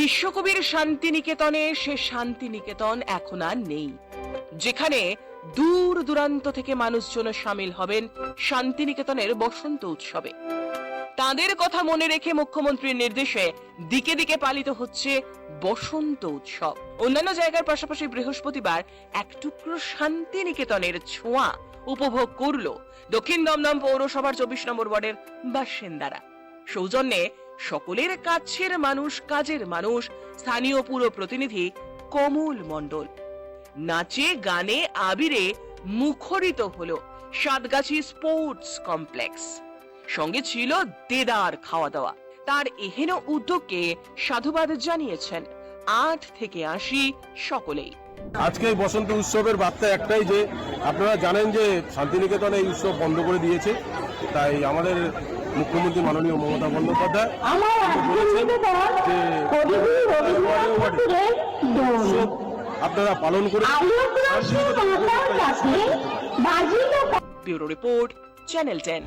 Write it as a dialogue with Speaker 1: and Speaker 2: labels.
Speaker 1: বিশ্বকবির শান্তিনিকেতনে সে শান্তিনিকেতন এখন আর নেই। যেখানে দূর দূরান্ত থেকে মানুষজন সামিল হবেন শান্তিনিকেতনের বসন্ত উৎসবে। তাদের কথা মনে রেখে মুখ্যমন্ত্রীর নির্দেশে দিকে দিকে পালিত হচ্ছে বসন্ত উৎসব। অন্যান্য জায়গার পাশাপাশি বৃহস্পতিবার এক টুকরো শান্তিনিকেতনের ছোঁয়া উপভোগ করল দক্ষিণ দমদম পৌরসভার চব্বিশ নম্বর ওয়ার্ডের বাসিন্দারা। সৌজন্যে সকলের কাছের মানুষ, কাজের মানুষ, স্থানীয় পুরো প্রতিনিধি কমল মণ্ডল। নাচে, গানে, আবিরে মুখরিত হলো সাতগাছি স্পোর্টস কমপ্লেক্স। সঙ্গে ছিল দেদার খাওয়া দাওয়া। তার এহেন উদ্যোগকে সাধুবাদ জানিয়েছেন আট থেকে আশি সকলেই।
Speaker 2: আজকে এই বসন্ত উৎসবের বার্তা একটাই যে আপনারা জানেন যে শান্তিনিকেতন এই উৎসব বন্ধ করে দিয়েছে। তাই আমাদের মুখ্যমন্ত্রী মাননীয় মমতা বন্দ্যোপাধ্যায় বলেছেন যে আপনারা পালন করে
Speaker 1: ব্যুরো রিপোর্ট চ্যানেল টেন।